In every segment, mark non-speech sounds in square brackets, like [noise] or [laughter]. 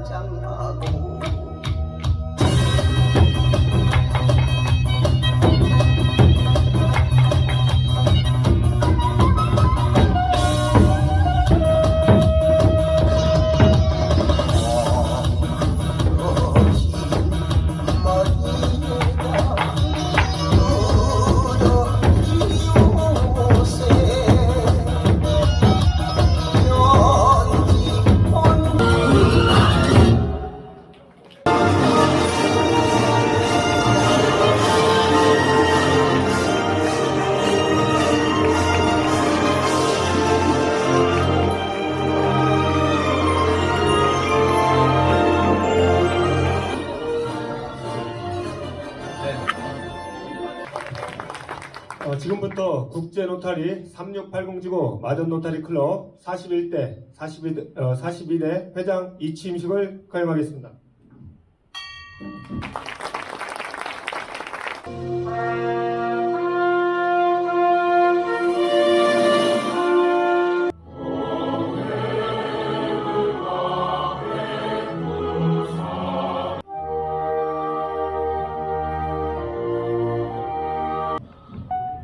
입장 80지구 마전노타리 클럽 41대 42대, 어, 42대 회장 이치임식을 거행하겠습니다.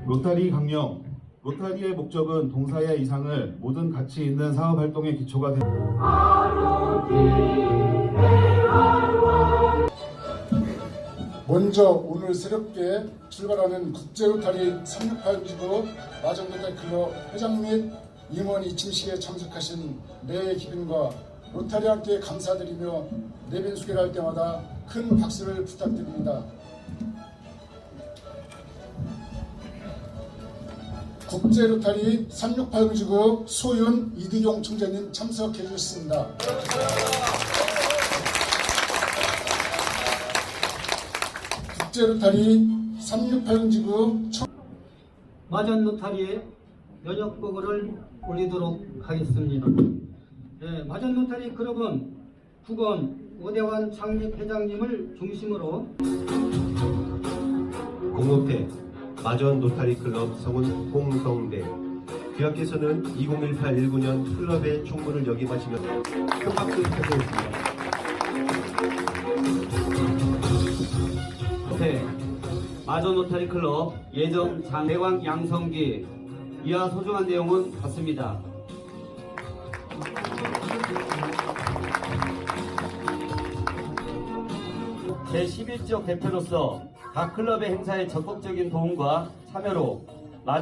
로타리 강령 로타리의 목적은 동사의 이상을 모든 가치 있는 사업 활동의 기초가 된 먼저 오늘 새롭게 출발하는 국제 로타리 368지구 마정로타리 클럽 회장 및 임원 이침식에 참석하신 내 기빈과 로타리한테 감사드리며 내빈 소개를 할 때마다 큰 박수를 부탁드립니다. 국제 로타리 3689지구 소윤 이두용 총재님 참석해 주셨습니다. 국제 로타리 3689지구 마전 노타리에 연역보고를 올리도록 하겠습니다. 네, 마전 노타리 클럽은 국원 오대환 창립 회장님을 중심으로 공업회 마전 노타리 클럽 성은 홍성대 귀하께서는 2018-19년 클럽의 총무를 역임하시며 큰 박수 부탁드리겠습니다. 네, 마전 노타리 클럽 예정 장대왕 양성기 이하 소중한 내용은 같습니다. 제11지역 대표로서 각 클럽의 행사에 적극적인 도움과 참여로 마...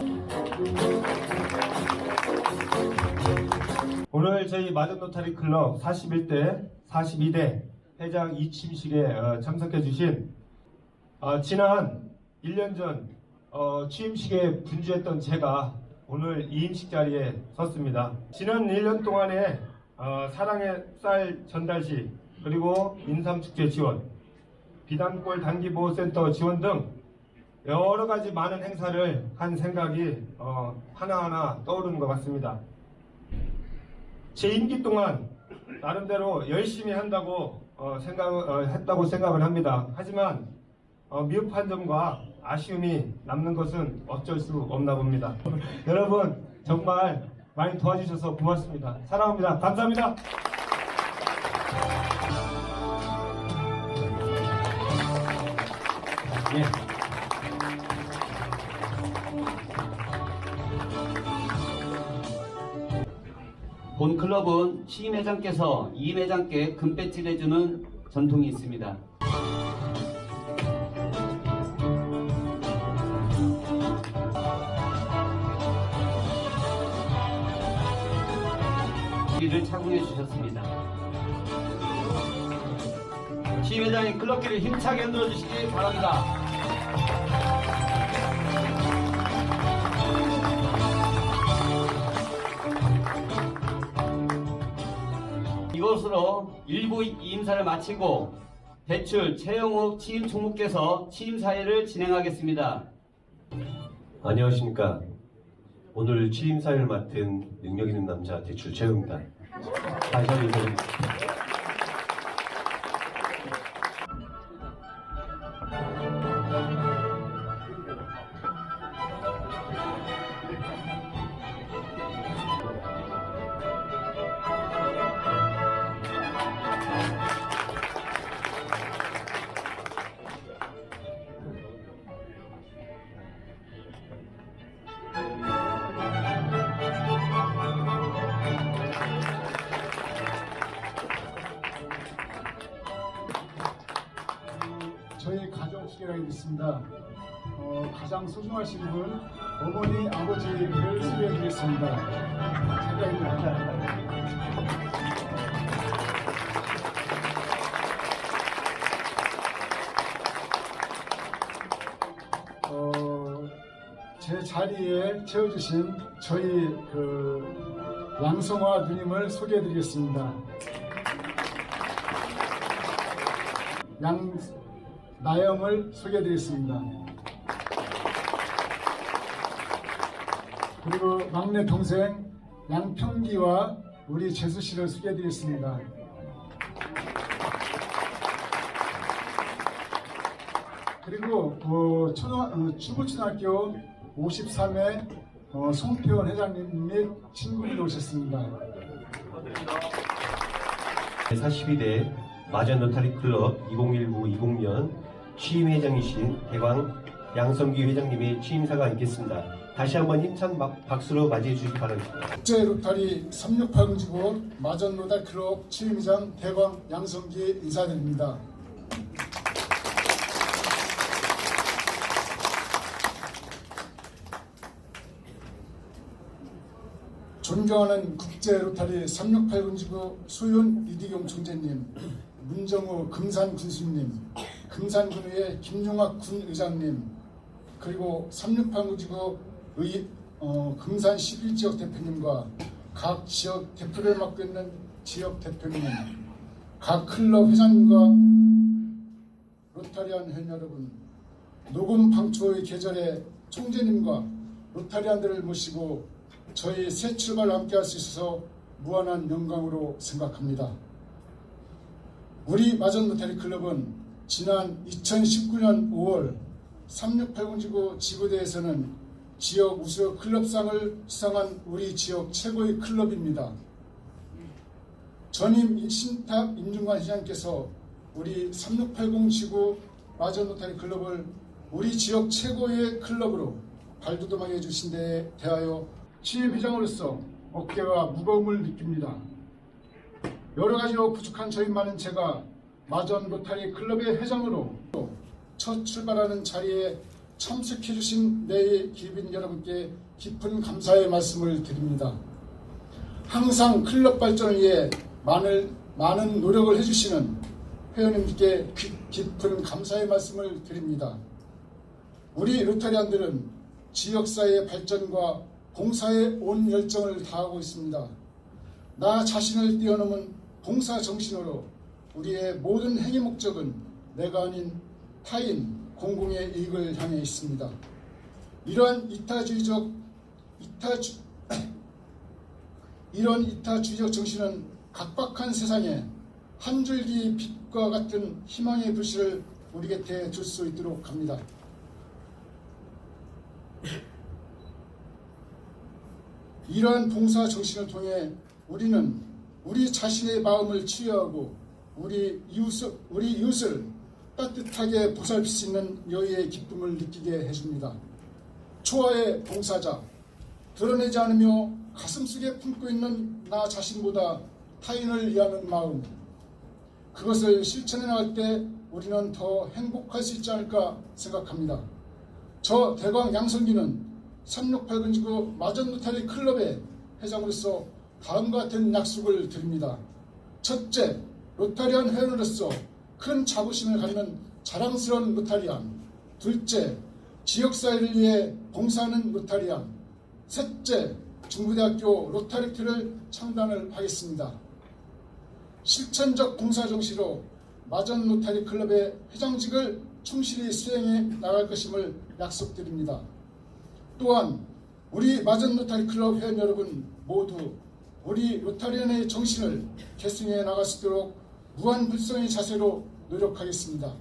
오늘 저희 마전 로타리 클럽 41대 42대 회장 이취임식에 어, 참석해 주신 어, 지난 1년 전 어, 취임식에 분주했던 제가 오늘 이임식 자리에 섰습니다. 지난 1년 동안에 어, 사랑의 쌀 전달식 그리고 인삼축제 지원 비단골 단기보호센터 지원 등 여러 가지 많은 행사를 한 생각이 어, 하나하나 떠오르는 것 같습니다. 제 임기 동안 나름대로 열심히 한다고 어, 생각 어, 했다고 생각을 합니다. 하지만 어, 미흡한 점과 아쉬움이 남는 것은 어쩔 수 없나 봅니다. 여러분 정말 많이 도와주셔서 고맙습니다. 사랑합니다. 감사합니다. 예. 본 클럽은 취임 회장께서 이임 회장께 금배지를 해주는 전통이 있습니다. 이를 착용해 주셨습니다. 취임 회장이 클럽끼를 힘차게 흔들어 주시기 바랍니다. 이것으로 일부 임사를 마치고 대출 최영욱 취임 총무께서 취임 사회를 진행하겠습니다. 안녕하십니까. 오늘 취임 사회를 맡은 능력 있는 남자 대출 최영입니다. 다시 한번 인사드립니다. 됐습니다. 어, 가장 소중하신 분 어머니 아버지를 소개해 드리겠습니다. 자기입니다. 어, 제 자리에 채워주신 저희 그 양성화 누님을 소개해 드리겠습니다. 양 나영을 소개해드리겠습니다. 그리고 막내 동생 양평기와 우리 재수 씨를 소개해드리겠습니다. 그리고 어, 초등, 어, 중부초등학교 53회 어, 송태원 회장님 및 친구분이 오셨습니다. 42대 마전 로타리 클럽 2019-20년 취임 회장이신 대광 양성기 회장님의 취임사가 있겠습니다. 다시 한번 힘찬 박- 박수로 맞이해 주시기 바랍니다. 국제 로타리 368공지구 마전 로달 클럽 취임장 대광 양성기 인사드립니다. 존경하는 국제 로타리 368군지구 소윤 이디경 총재님, 문정우 금산 군수님, 금산군의회 김용학 군 의장님, 그리고 368군지구 의 어, 금산 11지역 대표님과 각 지역 대표를 맡고 있는 지역 대표님, 각 클럽 회장님과 로타리안 회원 여러분, 녹음 방초의 계절에 총재님과 로타리안들을 모시고 저희 새 출발 함께 할 수 있어서 무한한 영광으로 생각합니다. 우리 마전 로타리 클럽은 지난 2019년 5월 3689지구 지구대에서는 지역 우수 클럽상을 수상한 우리 지역 최고의 클럽입니다. 전임 신탑 임중관 시장께서 우리 3680 지구 마전 로타리 클럽을 우리 지역 최고의 클럽으로 발돋움하게 해주신 데에 대하여 취임 회장으로서 어깨가 무거움을 느낍니다. 여러 가지로 부족한 저희만은 제가 마전 로타리 클럽의 회장으로 첫 출발하는 자리에 참석해 주신 내의 기빈 여러분께 깊은 감사의 말씀을 드립니다. 항상 클럽 발전을 위해 많은, 많은 노력을 해주시는 회원님께 깊- 깊은 감사의 말씀을 드립니다. 우리 로타리안들은 지역사회의 발전과 봉사에 온 열정을 다하고 있습니다. 나 자신을 뛰어넘은 봉사 정신으로 우리의 모든 행위 목적은 내가 아닌 타인, 공공의 이익을 향해 있습니다. 이러한 이타주의적 이타주 [clears throat] 이런 이타주의적 정신은 각박한 세상에 한 줄기 빛과 같은 희망의 불씨를 우리 곁에 둘수 있도록 합니다. 이러한 봉사 정신을 통해 우리는 우리 자신의 마음을 치유하고 우리 이웃을, 우리 이웃을 따뜻하게 보살필 수 있는 여유의 기쁨을 느끼게 해줍니다. 초아의 봉사자, 드러내지 않으며 가슴속에 품고 있는 나 자신보다 타인을 위하는 마음, 그것을 실천해 나갈 때 우리는 더 행복할 수 있지 않을까 생각합니다. 저 대광 양성기는 368근지구 마전 로타리 클럽의 회장으로서 다음과 같은 약속을 드립니다. 첫째, 로타리안 회원으로서 큰 자부심을 갖는 자랑스러운 로타리안. 둘째, 지역사회를 위해 봉사하는 로타리안. 셋째, 중부대학교 로타리트를 창단을 하겠습니다. 실천적 봉사 정신으로 마전 로타리 클럽의 회장직을 충실히 수행해 나갈 것임을 약속드립니다. 또한 우리 마전 로타리 클럽 회원 여러분 모두 우리 로타리안의 정신을 계승해 나갈 수 있도록 무한불성의 자세로 노력하겠습니다.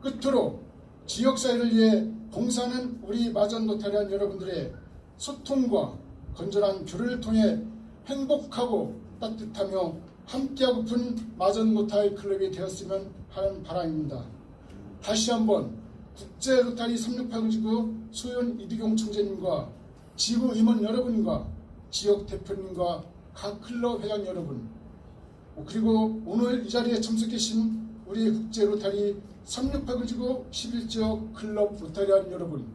끝으로 지역사회를 위해 봉사하는 우리 마전 로타리안 여러분들의 소통과 건전한 교류를 통해 행복하고 따뜻하며 함께하고픈 마전 로타리 클럽이 되었으면 하는 바람입니다. 다시 한번 국제 로타리 368지구 소연 이두경 총재님과 지구 임원 여러분과 지역 대표님과 각 클럽 회장 여러분 그리고 오늘 이 자리에 참석해 주신 우리 국제 로타리 368을 지고 11지역 클럽 로타리안 여러분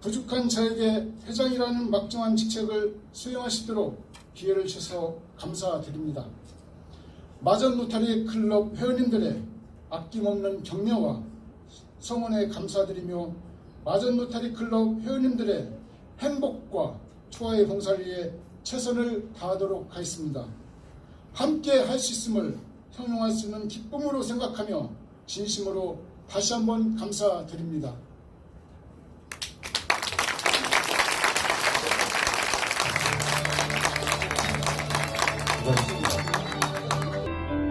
부족한 저에게 회장이라는 막중한 직책을 수행하시도록 기회를 주셔서 감사드립니다. 마전 로타리 클럽 회원님들의 아낌없는 격려와 성원에 감사드리며 마전 로타리 클럽 회원님들의 행복과 초화의 봉사를 위해 최선을 다하도록 하겠습니다. 함께 할 수 있음을 형용할 수 있는 기쁨으로 생각하며 진심으로 다시 한번 감사드립니다.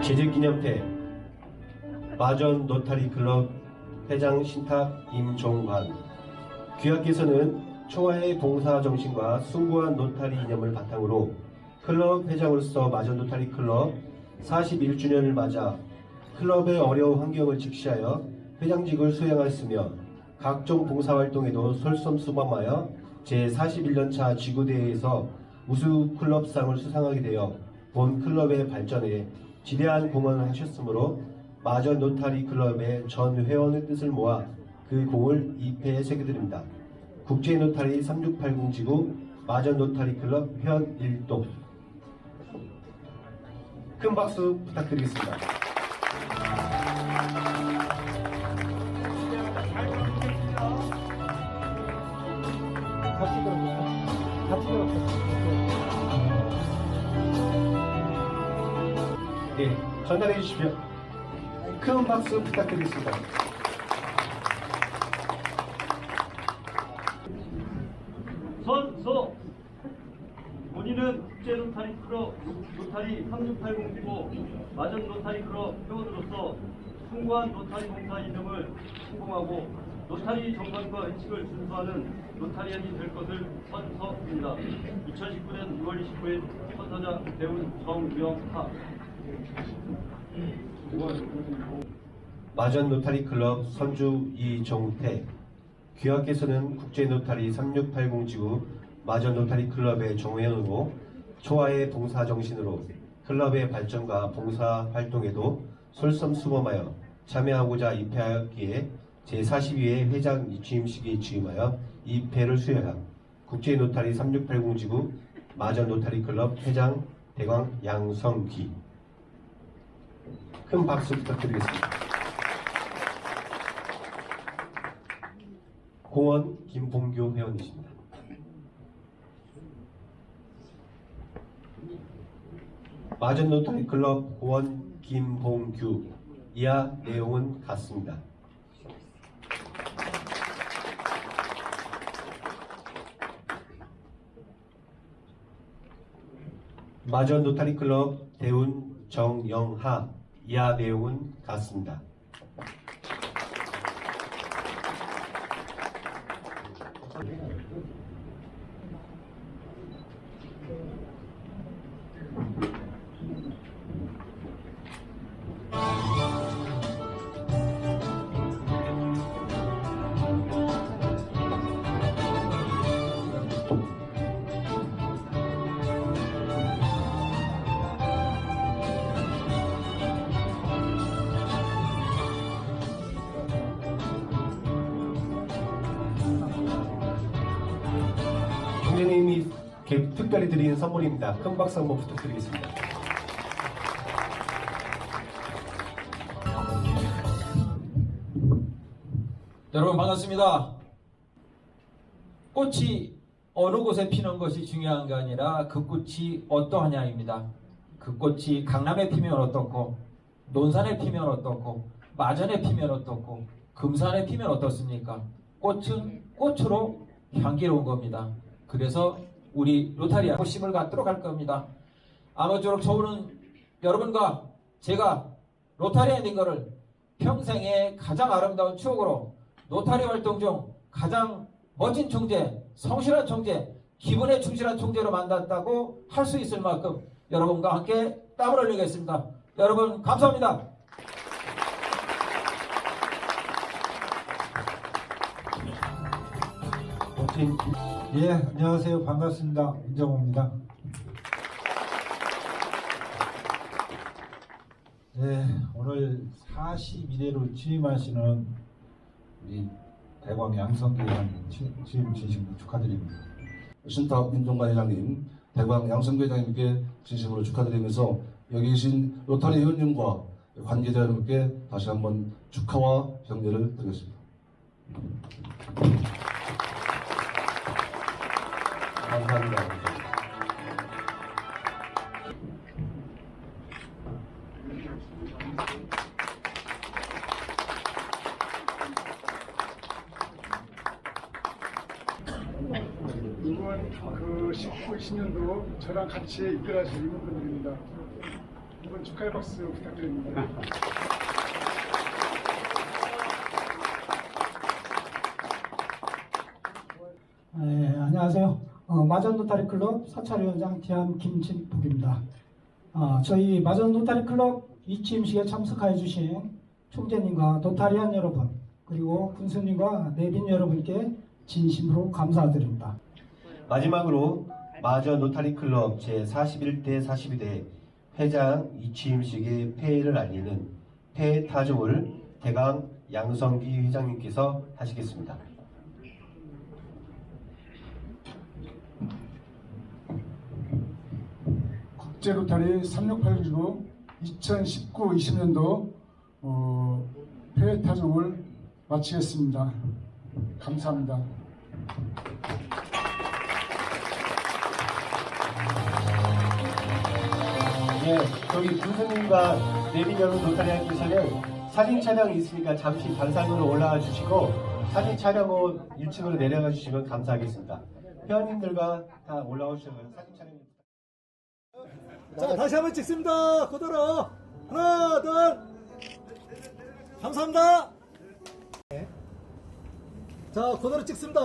제주기념회 마전 노타리 클럽 회장 신탁 임종환 귀하께서는 초화의 봉사 정신과 숭고한 노타리 이념을 바탕으로 클럽 회장으로서 마전 노타리 클럽 41주년을 맞아 클럽의 어려운 환경을 직시하여 회장직을 수행하였으며 각종 봉사활동에도 솔선수범하여 제41년차 지구대회에서 우수 클럽상을 수상하게 되어 본 클럽의 발전에 지대한 공헌을 하셨으므로 마전 노타리 클럽의 전 회원의 뜻을 모아 그 공을 2패에 새겨드립니다. 국제 노타리 3680 지구 마전 노타리 클럽 회원 1동 큰 박수 부탁드리겠습니다. 네, 전달해 주십시오. 큰 박수 부탁드리겠습니다. 선서 본인은 국제 로타리 클럽 로타리 3680이고 마전 로타리 클럽 회원으로서 숭고한 로타리 봉사 이념을 성공하고 로타리 정관과 의칙을 준수하는 로타리안이 될 것을 선서합니다. 2019년 6월 29일 선서자 배운 정명하 마전 노타리 클럽 선주 이정태 귀하께서는 국제 노타리 3680 지구 마전 노타리 클럽의 정회원으로 초화의 봉사 정신으로 클럽의 발전과 봉사 활동에도 솔선수범하여 참여하고자 입회하기에 제42회 회장 취임식에 취임하여 입회를 수여한 국제 노타리 3680 지구 마전 노타리 클럽 회장 대광 양성기 큰 박수 부탁드리겠습니다. 공원 김봉규 회원이십니다. 마전 노타리 클럽 공원 김봉규 이하 내용은 같습니다. 마전 노타리 클럽 대운 정영하 이하 내용은 같습니다. 특별히 드리는 선물입니다. 큰 박수 한번 부탁드리겠습니다. 여러분 반갑습니다. 꽃이 어느 곳에 피는 것이 중요한 게 아니라 그 꽃이 어떠하냐입니다. 그 꽃이 강남에 피면 어떻고 논산에 피면 어떻고 마전에 피면 어떻고 금산에 피면 어떻습니까? 꽃은 꽃으로 향기로운 겁니다. 그래서 우리 로타리아 호심을 갖도록 할 겁니다. 아무쪼록 저는 여러분과 제가 로타리아 된 거를 평생의 가장 아름다운 추억으로 노타리 활동 중 가장 멋진 총재, 성실한 총재, 기분에 충실한 총재로 만났다고 할 수 있을 만큼 여러분과 함께 땀을 흘리겠습니다. 여러분 감사합니다. 멋진 예, 안녕하세요. 반갑습니다. 임정호입니다. 네, 오늘 42대로 취임하시는 우리 대광 양성기 회장님 취- 취임 진심으로 축하드립니다. 신탁 민정관 회장님, 대광 양성교 회장님께 진심으로 축하드리면서 여기 계신 로타리 의원님과 관계자 여러분께 다시 한번 축하와 격려를 드리겠습니다. 감사합니다. 이번 그 19, 20년도 저랑 같이 이끌어주신 임원분들입니다. 이번 축하의 박수 부탁드립니다. 네, 안녕하세요. 어, 마전 노타리 클럽 사찰위원장 디안 김진복입니다. 어, 저희 마전 노타리 클럽 이 취임식에 참석해 주신 총재님과 노타리안 여러분 그리고 군수님과 내빈 여러분께 진심으로 감사드립니다. 마지막으로 마저 노타리 클럽 제 41대 42대 회장 이취임식의 폐회를 알리는 폐 타종을 대강 양성기 회장님께서 하시겠습니다. 국제 로타리 368기구 2019-20년도 어, 폐회 타종을 마치겠습니다. 감사합니다. 예, 저기 군수님과 내빈 여러분 노타리안께서는 사진 촬영이 있으니까 잠시 단상으로 올라와 주시고 사진 촬영 후 1층으로 내려가 주시면 감사하겠습니다. 회원님들과 다 올라오시면 사진 촬영. 자, 다시 한번 찍습니다. 그대로. 하나, 둘. 감사합니다. 자, 그대로 찍습니다.